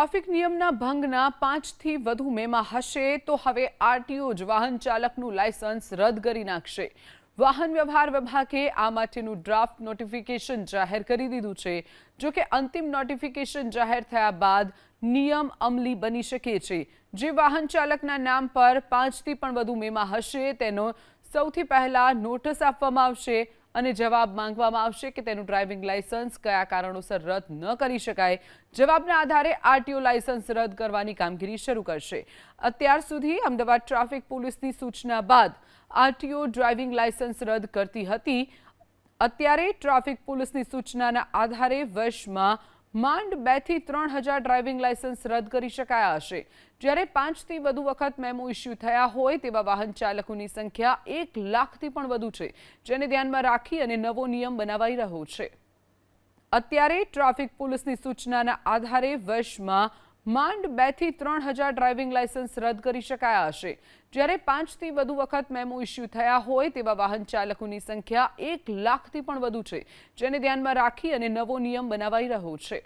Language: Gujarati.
ટ્રાફિક નિયમના ભંગના પાંચથી વધુ મેમાં હશે તો હવે આરટીઓ જ વાહન ચાલકનું લાયસન્સ રદ કરી નાખશે. વાહન વ્યવહાર વિભાગે આ માટેનું ડ્રાફ્ટ નોટિફિકેશન જાહેર કરી દીધું છે. જો કે અંતિમ નોટિફિકેશન જાહેર થયા બાદ નિયમ અમલી બની શકે છે. જે વાહન ચાલકના નામ પર પાંચથી પણ વધુ મેમાં હશે તેનો સૌથી પહેલાં નોટિસ આપવામાં આવશે. અને જવાબ માંગવામાં આવશે કે તેનું ડ્રાઇવિંગ લાયસન્સ કયા કારણોસર રદ ન કરી શકાય. જવાબના આધારે આરટીઓ લાયસન્સ રદ કરવાની કામગીરી શરૂ કરશે. અત્યાર સુધી અમદાવાદ ટ્રાફિક પોલીસની સૂચના બાદ આરટીઓ ડ્રાઇવિંગ લાયસન્સ રદ કરતી હતી. અત્યારે ટ્રાફિક પોલીસની સૂચનાના આધારે વર્ષમાં માંડ બેથી ત્રણ હજાર ડ્રાઇવિંગ લાયસન્સ રદ કરી શકાયા હશે. જ્યારે પાંચથી વધુ વખત મેમો ઇસ્યુ થયા હોય તેવા વાહન ચાલકોની સંખ્યા એક લાખથી પણ વધુ છે, જેને ધ્યાનમાં રાખી અને નવો નિયમ બનાવાઈ રહ્યો છે. અત્યારે ટ્રાફિક પોલીસની સૂચનાના આધારે વર્ષમાં માંડ બેથી ત્રણ હજાર ડ્રાઇવિંગ લાયસન્સ રદ કરી શકાયા હશે. જ્યારે પાંચથી વધુ વખત મેમો ઇસ્યુ થયા હોય તેવા વાહન ચાલકોની સંખ્યા એક લાખથી પણ વધુ છે, જેને ધ્યાનમાં રાખી અને નવો નિયમ બનાવાઈ રહ્યો છે.